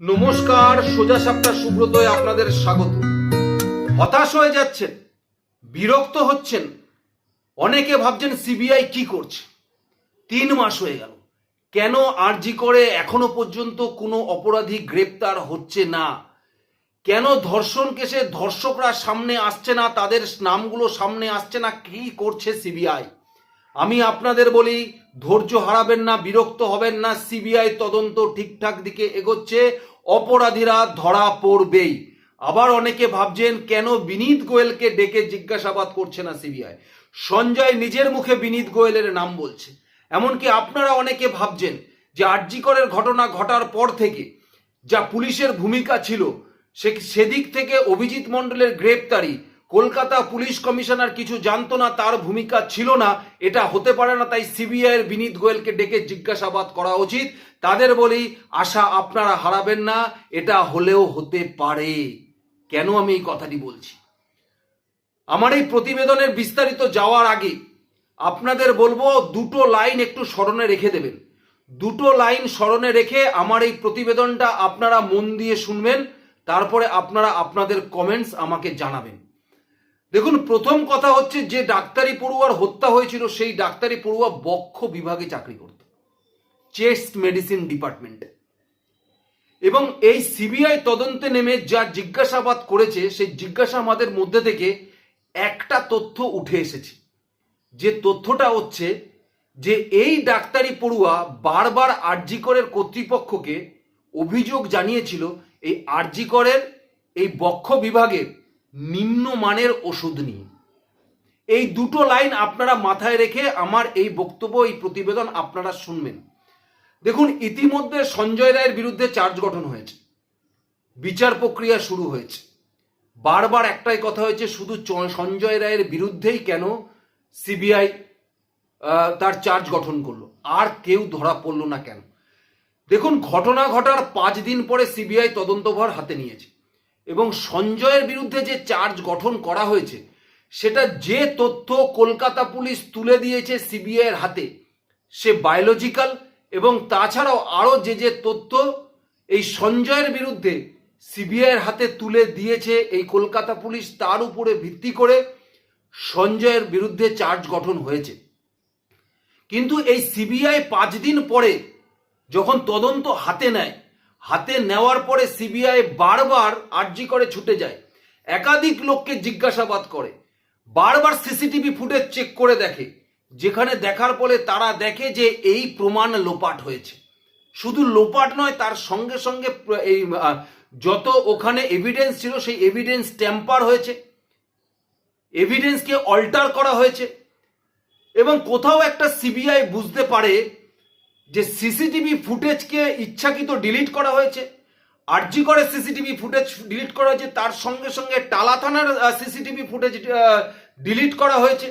নমস্কার, সোজা সাপটা সুব্রতয় আপনাদের স্বাগত। হতাশ হয়ে যাচ্ছেন, বিরক্ত হচ্ছেন, অনেকে ভাবছেন সিবিআই কি করছে। তিন মাস হয়ে গেল, কেন আরজি করে এখনও পর্যন্ত কোনো অপরাধী গ্রেপ্তার হচ্ছে না? কেন ধর্ষণ কেসে ধর্ষকরা সামনে আসছে না, তাদের নামগুলো সামনে আসছে না, কি করছে সিবিআই? আমি আপনাদের বলি, ধৈর্য হারাবেন না, বিরক্ত হবেন না, সিবিআই তদন্ত ঠিকঠাক দিকে এগোচ্ছে, অপরাধীরা ধরা পড়বেই। আবার অনেকে ভাবছেন, কেন বিনীত গোয়েলকে ডেকে জিজ্ঞাসাবাদ করছে না সিবিআই? সঞ্জয় নিজের মুখে বিনীত গোয়েলের নাম বলছে। এমনকি আপনারা অনেকে ভাবছেন যে আরজিকরের ঘটনা ঘটার পর থেকে যা পুলিশের ভূমিকা ছিল, সে সেদিক থেকে অভিজিৎ মণ্ডলের গ্রেপ্তারি কলকাতা পুলিশ কমিশনার কিছু জানতো না, তার ভূমিকা ছিল না। এটা হতে পারে না, তাই সিবিআই এর বিনীত গোয়েলকে ডেকে জিজ্ঞাসাবাদ করা উচিত। তাদের বলি, আশা আপনারা হারাবেন না, এটা হলেও হতে পারে। কেন আমি এই কথাটি বলছি? আমার এই প্রতিবেদনের বিস্তারিত যাওয়ার আগে আপনাদের বলব, দুটো লাইন একটু স্মরণে রেখে দেবেন। দুটো লাইন স্মরণে রেখে আমার এই প্রতিবেদনটা আপনারা মন দিয়ে শুনবেন, তারপরে আপনারা আপনাদের কমেন্টস আমাকে জানাবেন। দেখুন, প্রথম কথা হচ্ছে যে ডাক্তারি পড়ুয়ার হত্যা হয়েছিল, সেই ডাক্তারি পড়ুয়া বক্ষ বিভাগে চাকরি করত। চেস্ট মেডিসিন ডিপার্টমেন্টে। এবং এই সিবিআই তদন্তে নেমে যা জিজ্ঞাসাবাদ করেছে, সেই জিজ্ঞাসাবাদের মধ্যে থেকে একটা তথ্য উঠে এসেছে। যে তথ্যটা হচ্ছে যে এই ডাক্তারি পড়ুয়া বারবার আরজিকরের কর্তৃপক্ষকে অভিযোগ জানিয়েছিল, এই আরজিকরের এই বক্ষ বিভাগের নিম্নমানের ওষুধ নিয়ে এই দুটো লাইন আপনারা মাথায় রেখে আমার এই বক্তব্য, এই প্রতিবেদন আপনারা শুনবেন। দেখুন, ইতিমধ্যে সঞ্জয় রায়ের বিরুদ্ধে চার্জ গঠন হয়েছে। বিচার প্রক্রিয়া শুরু হয়েছে। বারবার একটাই কথা হয়েছে, শুধু সঞ্জয় রায়ের বিরুদ্ধেই কেন সিবিআই তার চার্জ গঠন করল? আর কেউ ধরা পড়ল না কেন? দেখুন, ঘটনা ঘটার পাঁচ দিন পরে সিবিআই তদন্তভার হাতে নিয়েছে। এবং সঞ্জয়ের বিরুদ্ধে যে চার্জ গঠন করা হয়েছে, সেটা যে তথ্য কলকাতা পুলিশ তুলে দিয়েছে সিবিআই এর হাতে, সে বায়োলজিক্যাল এবং তাছাড়াও আরও যে যে তথ্য এই সঞ্জয়ের বিরুদ্ধে সিবিআই এর হাতে তুলে দিয়েছে এই কলকাতা পুলিশ, তার উপরে ভিত্তি করে সঞ্জয়ের বিরুদ্ধে চার্জ গঠন হয়েছে। কিন্তু এই সিবিআই পাঁচ দিন পরে যখন তদন্ত হাতে নেয় হাতে নেওয়ার পরে সিবিআই বারবার আর্জি করে ছুটে যায়। একাধিক লোককে জিজ্ঞাসাবাদ করে। বারবার সিসিটিভি ফুটেজ চেক করে দেখে। যেখানে দেখার পরে তারা দেখে যে এই প্রমাণ লোপাট হয়েছে। শুধু লোপাট নয়, তার সঙ্গে সঙ্গে এই যত ওখানে এভিডেন্স ছিল, সেই এভিডেন্স ট্যাম্পার হয়েছে। এভিডেন্সকে অল্টার করা হয়েছে। এবং কোথাও একটা সিবিআই বুঝতে পারে যে সিসিটিভি ফুটেজকে ইচ্ছাকৃত ডিলিট করা হয়েছে, আরজি করে সিসিটিভি ফুটেজ ডিলিট করা হয়েছে, তার সঙ্গে সঙ্গে টালা থানার সিসিটিভি ফুটেজ ডিলিট করা হয়েছে,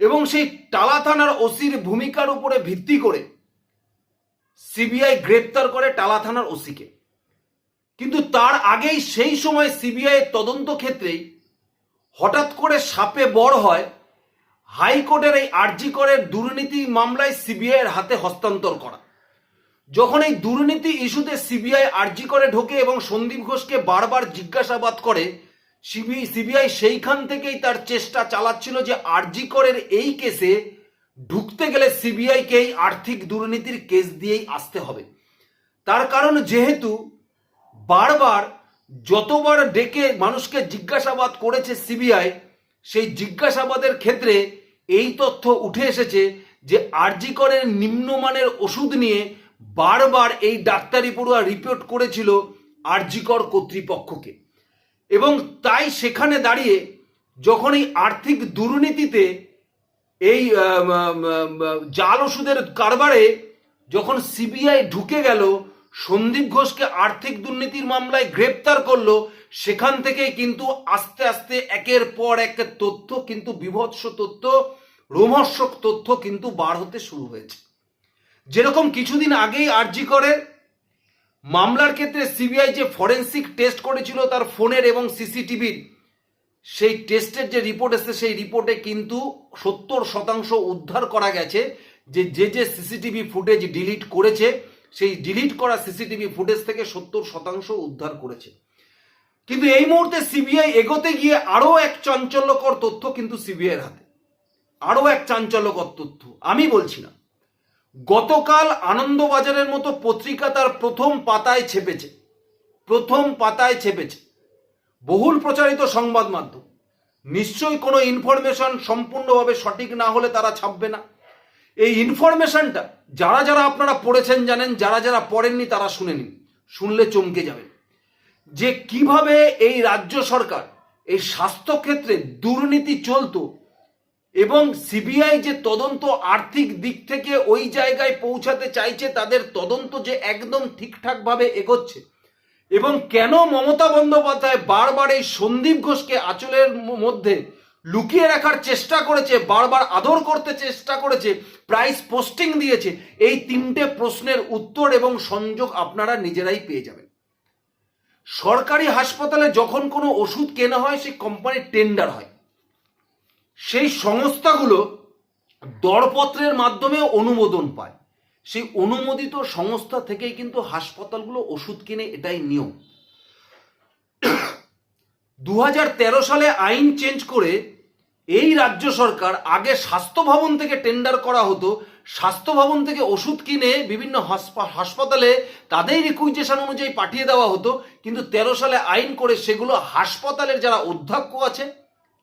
এবং সেই টালা থানার ওসির ভূমিকার উপরে ভিত্তি করে সিবিআই গ্রেপ্তার করে টালা থানার ওসিকে। কিন্তু তার আগেই সেই সময় সিবিআই তদন্ত ক্ষেত্রেই হঠাৎ করে সাপে বড় হয় হাইকোর্টের এই আরজি করে দুর্নীতি মামলায় সিবিআই এর হাতে হস্তান্তর করা। যখন এই দুর্নীতি ইস্যুতে সিবিআই আরজি করে ঢোকে এবং সন্দীপ ঘোষকে বারবার জিজ্ঞাসাবাদ করে সিবিআই সেইখান থেকেই তার চেষ্টা চালাচ্ছিল যে আরজি করের এই কেসে ঢুকতে গেলে সিবিআইকে এই আর্থিক দুর্নীতির কেস দিয়েই আসতে হবে। তার কারণ যেহেতু বারবার যতবার ডেকে মানুষকে জিজ্ঞাসাবাদ করেছে সিবিআই, সেই জিজ্ঞাসাবাদের ক্ষেত্রে এই তথ্য উঠে এসেছে যে আরজিকরের নিম্নমানের ওষুধ নিয়ে বারবার এই ডাক্তারি পড়ুয়া রিপোর্ট করেছিল আরজিকর কর্তৃপক্ষকে। এবং তাই সেখানে দাঁড়িয়ে যখন এই আর্থিক দুর্নীতিতে এই জাল ওষুধের কারবারে যখন সিবিআই ঢুকে গেল, সন্দীপ ঘোষকে আর্থিক দুর্নীতির মামলায় গ্রেপ্তার করল, সেখান থেকে কিন্তু আস্তে আস্তে একের পর এক তথ্য, কিন্তু বিভৎস তথ্য রোমহর্ষক তথ্য কিন্তু বার হতে শুরু হয়েছে। যেরকম কিছুদিন আগেই আরজি করে, মামলার ক্ষেত্রে সিবিআই যে ফরেন্সিক টেস্ট করেছিল তার ফোনের এবং সিসিটিভির, সেই টেস্টের যে রিপোর্ট এসেছে, সেই রিপোর্টে কিন্তু সত্তর শতাংশ উদ্ধার করা গেছে যে যে যে সিসিটিভি ফুটেজ ডিলিট করেছে, সেই ডিলিট করা সিসিটিভি ফুটেজ থেকে সত্তর শতাংশ উদ্ধার করেছে। কিন্তু এই মুহূর্তে সিবিআই এগোতে গিয়ে আরও এক চাঞ্চল্যকর তথ্য কিন্তু সিবিআইয়ের হাতে। আরও এক চাঞ্চল্যকর তথ্য। আমি বলছি না। গতকাল আনন্দবাজারের মতো পত্রিকা তার প্রথম পাতায় ছেপেছে। প্রথম পাতায় ছেপেছে। বহুল প্রচারিত সংবাদ মাধ্যম। নিশ্চয়ই কোনো ইনফরমেশন সম্পূর্ণভাবে সঠিক না হলে তারা ছাপবে না। এই ইনফরমেশনটা যারা যারা আপনারা পড়েছেন জানেন, যারা যারা পড়েননি তারা শুনে নিন। শুনলে চমকে যাবেন। যে কীভাবে এই রাজ্য সরকার এই স্বাস্থ্যক্ষেত্রে দুর্নীতি চলতো এবং সিবিআই যে তদন্ত আর্থিক দিক থেকে ওই জায়গায় পৌঁছাতে চাইছে, তাদের তদন্ত যে একদম ঠিকঠাকভাবে এগোচ্ছে। এবং কেন মমতা বন্দ্যোপাধ্যায় বারবার এই সন্দীপ ঘোষকে আঁচলের মধ্যে লুকিয়ে রাখার চেষ্টা করেছে, বারবার আদর করতে চেষ্টা করেছে প্রাইস পোস্টিং দিয়েছে, এই তিনটে প্রশ্নের উত্তর এবং সংযোগ আপনারা নিজেরাই পেয়ে যাবেন। সরকারি হাসপাতালে যখন কোনো ওষুধ কেনা হয়, সেই কোম্পানির টেন্ডার হয়। সেই সংস্থাগুলো দরপত্রের মাধ্যমে অনুমোদন পায়। সেই অনুমোদিত সংস্থা থেকেই কিন্তু হাসপাতালগুলো ওষুধ কিনে এটাই নিয়ম। দু হাজার তেরো সালে আইন চেঞ্জ করে এই রাজ্য সরকার আগে স্বাস্থ্য ভবন থেকে টেন্ডার করা হতো। স্বাস্থ্য ভবন থেকে ওষুধ কিনে বিভিন্ন হাসপা- হাসপাতালে তাদের রিকুইজেশন অনুযায়ী পাঠিয়ে দেওয়া হতো। কিন্তু তেরো সালে আইন করে সেগুলো হাসপাতালের যারা অধ্যক্ষ আছে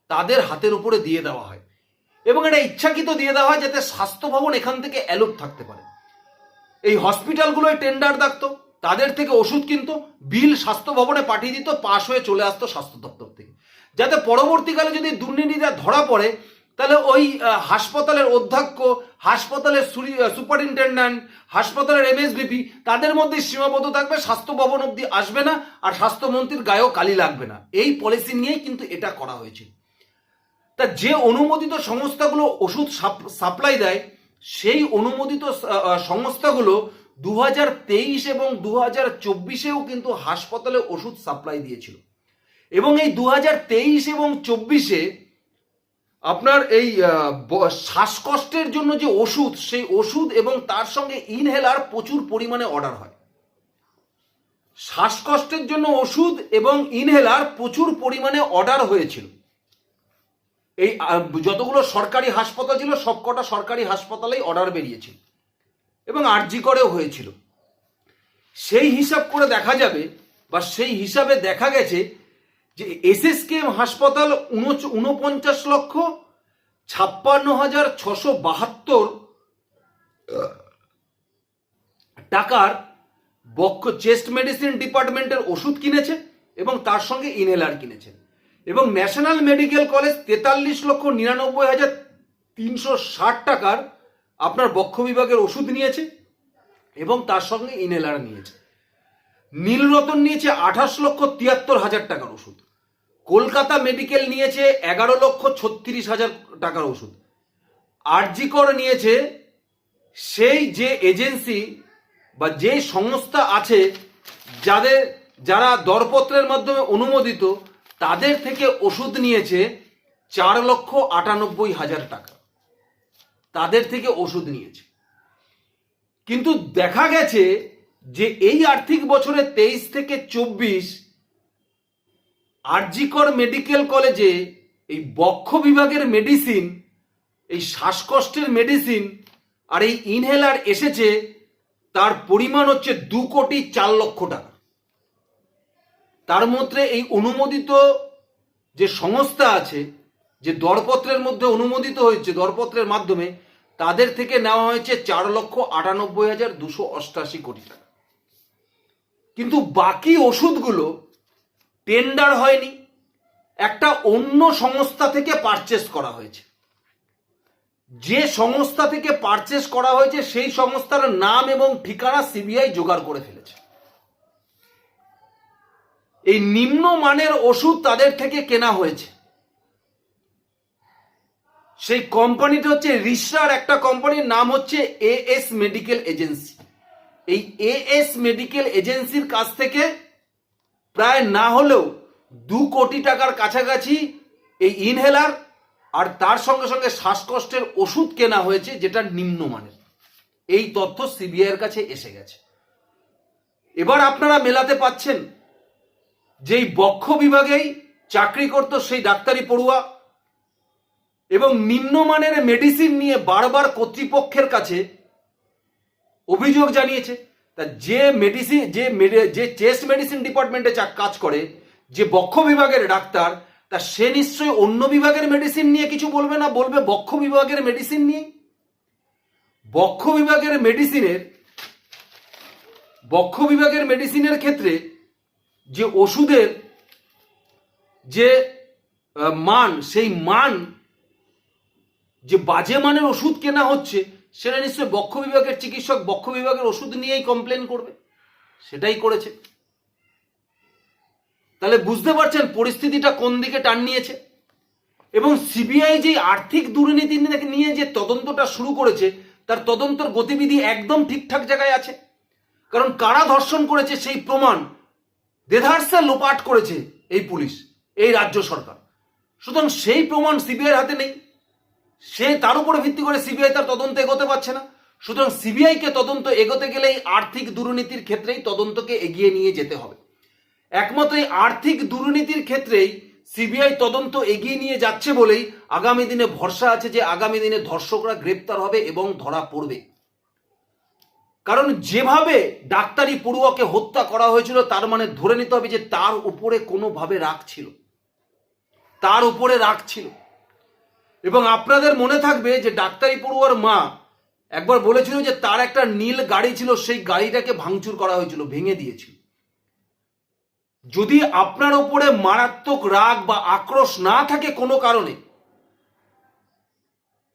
তাদের হাতের উপরে দিয়ে দেওয়া হয়। এবং এটা ইচ্ছাকৃত দিয়ে দেওয়া হয় যাতে স্বাস্থ্য ভবন এখান থেকে অ্যালোপ থাকতে পারে। এই হসপিটালগুলোয় টেন্ডার ডাকতো তাদের থেকে ওষুধ কিনতো, বিল স্বাস্থ্য ভবনে পাঠিয়ে দিত, পাশ হয়ে চলে আসতো স্বাস্থ্য দপ্তর থেকে। যাতে পরবর্তীকালে যদি দুর্নীতিটা ধরা পড়ে, তাহলে ওই হাসপাতালের অধ্যক্ষ, হাসপাতালের সুপারিনটেন্ডেন্ট, হাসপাতালের এমএসবিপি তাদের মধ্যে সীমাবদ্ধ থাকবে, স্বাস্থ্য ভবন অব্দি আসবে না, আর স্বাস্থ্যমন্ত্রীর গায়েও কালি লাগবে না। এই পলিসি নিয়েই কিন্তু এটা করা হয়েছে তা যে অনুমোদিত সংস্থাগুলো ওষুধ সাপ্লাই দেয়, সেই অনুমোদিত সংস্থাগুলো দু হাজার তেইশ এবং দু হাজার চব্বিশেও কিন্তু হাসপাতালে ওষুধ সাপ্লাই দিয়েছিল। এবং এই দু হাজার তেইশ এবং চব্বিশে আপনার এই শ্বাসকষ্টের জন্য যে ওষুধ, সেই ওষুধ এবং তার সঙ্গে ইনহেলার প্রচুর পরিমাণে অর্ডার হয়। শ্বাসকষ্টের জন্য ওষুধ এবং ইনহেলার প্রচুর পরিমাণে অর্ডার হয়েছিল। এই যতগুলো সরকারি হাসপাতাল ছিল, সবকটা সরকারি হাসপাতালেই অর্ডার বেরিয়েছিল এবং আরজি করেও হয়েছিল। সেই হিসাব করে দেখা যাবে, বা সেই হিসাবে দেখা গেছে যে এসএসকেএম হাসপাতাল উনপঞ্চাশ লক্ষ, ছাপ্পান্ন হাজার ছশো বাহাত্তর টাকার বক্ষ, চেস্ট মেডিসিন ডিপার্টমেন্টের ওষুধ কিনেছে এবং তার সঙ্গে ইনহেলার কিনেছে। এবং ন্যাশনাল মেডিকেল কলেজ তেতাল্লিশ লক্ষ নিরানব্বই হাজার তিনশো ষাট টাকার আপনার বক্ষ বিভাগের ওষুধ নিয়েছে এবং তার সঙ্গে ইনহেলার নিয়েছে। নীলরতন নিয়েছে আঠাশ লক্ষ তিয়াত্তর হাজার টাকার ওষুধ। কলকাতা মেডিকেল নিয়েছে এগারো লক্ষ ছত্রিশ হাজার টাকার ওষুধ। আরজিকর নিয়েছে সেই যে এজেন্সি বা যে সংস্থা আছে যাদের যারা দরপত্রের মাধ্যমে অনুমোদিত তাদের থেকে ওষুধ নিয়েছে চার লক্ষ আটানব্বই হাজার টাকা। তাদের থেকে ওষুধ নিয়েছে। কিন্তু দেখা গেছে যে এই আর্থিক বছরে তেইশ থেকে চব্বিশ আরজিকর মেডিকেল কলেজে এই বক্ষ বিভাগের মেডিসিন, এই শ্বাসকষ্টের মেডিসিন আর এই ইনহেলার এসেছে, তার পরিমাণ হচ্ছে দু কোটি চার লক্ষ টাকা। তার মধ্যে এই অনুমোদিত যে সংস্থা আছে, যে দরপত্রের মধ্যে অনুমোদিত হয়েছে, দরপত্রের মাধ্যমে, তাদের থেকে নেওয়া হয়েছে চার লক্ষ আটানব্বই হাজার দুশো অষ্টাশি কোটি টাকা। কিন্তু বাকি ওষুধগুলো টেন্ডার হয়নি। একটা অন্য সংস্থা থেকে পারচেস করা হয়েছে। যে সংস্থা থেকে পারচেস করা হয়েছে, সেই সংস্থার নাম এবং ঠিকানা সিবিআই জোগাড় করে ফেলেছে। এই নিম্ন মানের ওষুধ তাদের থেকে কেনা হয়েছে। সেই কোম্পানিটা হচ্ছে রিসরার একটা কোম্পানির নাম হচ্ছে এএস মেডিকেল এজেন্সি। এই এএস মেডিকেল এজেন্সির কাছ থেকে প্রায় না হলেও দু কোটি টাকার কাছাকাছি এই ইনহেলার আর তার সঙ্গে সঙ্গে শ্বাসকষ্টের ওষুধ কেনা হয়েছে যেটা নিম্নমানের। এই তথ্য সিবিআই এর কাছে এসে গেছে। এবার আপনারা মেলাতে পাচ্ছেন যেই বক্ষ বিভাগেই চাকরি করত সেই ডাক্তারি পড়ুয়া এবং নিম্নমানের মেডিসিন নিয়ে বারবার কর্তৃপক্ষের কাছে অভিযোগ জানিয়েছে। তা যে মেডিসিন যে যে চেস্ট মেডিসিন ডিপার্টমেন্টে কাজ করে, যে বক্ষ বিভাগের ডাক্তার, তা সে নিশ্চয়ই অন্য বিভাগের মেডিসিন নিয়ে কিছু বলবে না বলবে বক্ষ বিভাগের মেডিসিন নিয়ে বক্ষ বিভাগের মেডিসিনের বক্ষ বিভাগের মেডিসিনের ক্ষেত্রে যে ওষুধের যে মান, সেই মান, যে বাজে মানের ওষুধ কেনা হচ্ছে, সেটা নিশ্চয়ই বক্ষ বিভাগের চিকিৎসক বক্ষ বিভাগের ওষুধ নিয়েই কমপ্লেন করবে। সেটাই করেছে। তাহলে বুঝতে পারছেন পরিস্থিতিটা কোন দিকে টান নিয়েছে? এবং সিবিআই যে আর্থিক দুর্নীতি নিয়ে যে তদন্তটা শুরু করেছে, তার তদন্তর গতিবিধি একদম ঠিকঠাক জায়গায় আছে। কারণ কারা ধর্ষণ করেছে সেই প্রমাণ দেধারসে লোপাট করেছে এই পুলিশ, এই রাজ্য সরকার। সুতরাং সেই প্রমাণ সিবিআই হাতে নেই। সে তার উপরে ভিত্তি করে সিবিআই তার তদন্ত এগোতে পারছে না। সুতরাং সিবিআইকে তদন্ত এগোতে গেলেই আর্থিক দুর্নীতির ক্ষেত্রেই তদন্তকে এগিয়ে নিয়ে যেতে হবে। একমাত্র এই আর্থিক দুর্নীতির ক্ষেত্রেই সিবিআই তদন্ত এগিয়ে নিয়ে যাচ্ছে বলেই আগামী দিনে ভরসা আছে যে আগামী দিনে ধর্ষকরা গ্রেপ্তার হবে এবং ধরা পড়বে। কারণ যেভাবে ডাক্তারি পড়ুয়াকে হত্যা করা হয়েছিল, তার মানে ধরে নিতে হবে যে তার উপরে কোনোভাবে রাগ ছিল। তার উপরে রাগ ছিল। এবং আপনাদের মনে থাকবে যে ডাক্তারি পড়ুয়ার মা একবার বলেছিল যে তার একটা নীল গাড়ি ছিল, সেই গাড়িটাকে ভাঙচুর করা হয়েছিল, ভেঙে দিয়েছিল। যদি আপনার ওপরে মারাত্মক রাগ বা আক্রোশ না থাকে কোনো কারণে,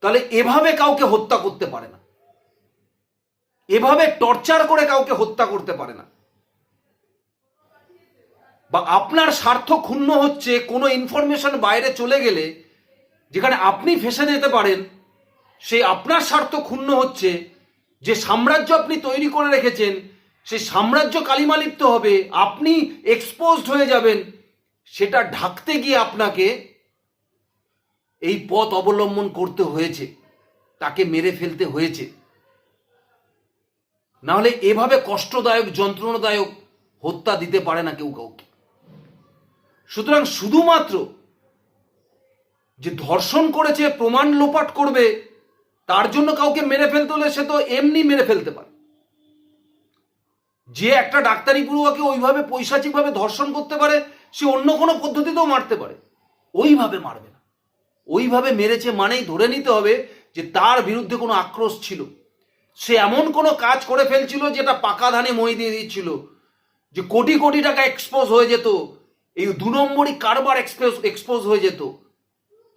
তাহলে এভাবে কাউকে হত্যা করতে পারে না। এভাবে টর্চার করে কাউকে হত্যা করতে পারে না। বা আপনার স্বার্থ ক্ষুণ্ণ হচ্ছে, কোনো ইনফরমেশন বাইরে চলে গেলে, যেখানে আপনি ফেসে যেতে পারেন সেই আপনার স্বার্থ ক্ষুণ্ণ হচ্ছে, যে সাম্রাজ্য আপনি তৈরি করে রেখেছেন সেই সাম্রাজ্য কালিমালিপ্ত হবে, আপনি এক্সপোজড হয়ে যাবেন, সেটা ঢাকতে গিয়ে আপনাকে এই পথ অবলম্বন করতে হয়েছে, তাকে মেরে ফেলতে হয়েছে। নাহলে এভাবে কষ্টদায়ক, যন্ত্রণাদায়ক হত্যা দিতে পারে না কেউ কাউকে। সুতরাং শুধুমাত্র যে ধর্ষণ করেছে, প্রমাণ লোপাট করবে, তার জন্য কাউকে মেরে ফেলতে হলে সে তো এমনি মেরে ফেলতে পারে। যে একটা ডাক্তারি পড়ুয়াকে ওইভাবে পৈশাচিকভাবে ধর্ষণ করতে পারে, সে অন্য কোনো পদ্ধতিতেও মারতে পারে। ওইভাবে মারবে না। ওইভাবে মেরেছে মানেই ধরে নিতে হবে যে তার বিরুদ্ধে কোনো আক্রোশ ছিল। সে এমন কোনো কাজ করে ফেলছিল যেটা পাকা ধানে মই দিয়ে দিচ্ছিল, যে কোটি কোটি টাকা এক্সপোজ হয়ে যেত, এই দু নম্বরই কারবার এক্সপোজ এক্সপোজ হয়ে যেত।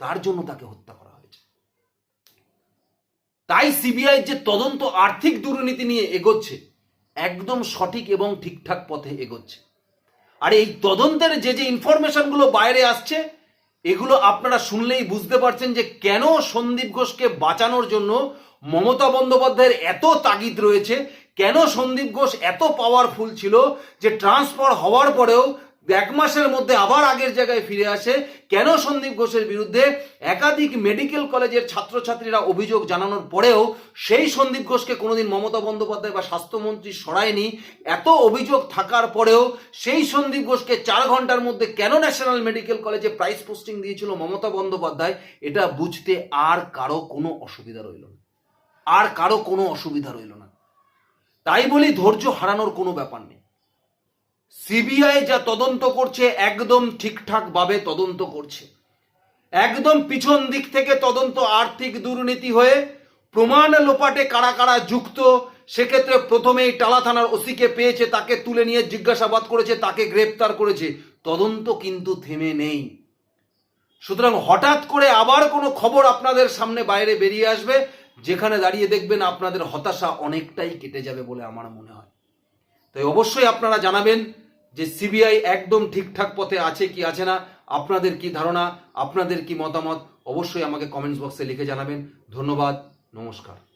তার জন্য তাকে হত্যা করা হয়েছে। তাই সিবিআই যে তদন্ত আর্থিক দুর্নীতি নিয়ে এগোচ্ছে, একদম সঠিক এবং ঠিকঠাক পথে এগোচ্ছে। আর এই তদন্তের যে যে ইনফরমেশনগুলো বাইরে আসছে, এগুলো আপনারা শুনলেই বুঝতে পারছেন যে কেন সন্দীপ ঘোষকে বাঁচানোর জন্য মমতা বন্দ্যোপাধ্যায়ের এত তাগিদ রয়েছে, কেন সন্দীপ ঘোষ এত পাওয়ারফুল ছিল যে ট্রান্সফার হওয়ার পরেও এক মাসের মধ্যে আবার আগের জায়গায় ফিরে আসে, কেন সন্দীপ ঘোষের বিরুদ্ধে একাধিক মেডিকেল কলেজের ছাত্রছাত্রীরা অভিযোগ জানানোর পরেও সেই সন্দীপ ঘোষকে কোনোদিন মমতা বন্দ্যোপাধ্যায় বা স্বাস্থ্যমন্ত্রী সরায়নি? এত অভিযোগ থাকার পরেও সেই সন্দীপ ঘোষকে চার ঘণ্টার মধ্যে কেন ন্যাশনাল মেডিকেল কলেজে প্রাইস পোস্টিং দিয়েছিল মমতা বন্দ্যোপাধ্যায়? এটা বুঝতে আর কারও কোনো অসুবিধা রইল না। আর কারও কোনো অসুবিধা রইল না। তাই বলি ধৈর্য হারানোর কোনো ব্যাপার নেই। সিবিআই যা তদন্ত করছে একদম ঠিকঠাক ভাবে তদন্ত করছে। একদম পিছন দিক থেকে তদন্ত আর্থিক দুর্নীতি হয়ে প্রমাণ লোপাটে কারা কারা যুক্ত, সেক্ষেত্রে প্রথমেই টালা থানার ওসিকে পেয়েছে, তাকে তুলে নিয়ে জিজ্ঞাসাবাদ করেছে, তাকে গ্রেপ্তার করেছে। তদন্ত কিন্তু থেমে নেই। সুতরাং হঠাৎ করে আবার কোনো খবর আপনাদের সামনে বাইরে বেরিয়ে আসবে। যেখানে দাঁড়িয়ে দেখবেন আপনাদের হতাশা অনেকটাই কেটে যাবে বলে আমার মনে হয়। তাই অবশ্যই আপনারা জানাবেন যে সিবিআই একদম ঠিকঠাক পথে আছে কি আছে না, আপনাদের কি ধারণা, আপনাদের কি মতামত, অবশ্যই আমাকে কমেন্টস বক্সে লিখে জানাবেন। ধন্যবাদ, নমস্কার।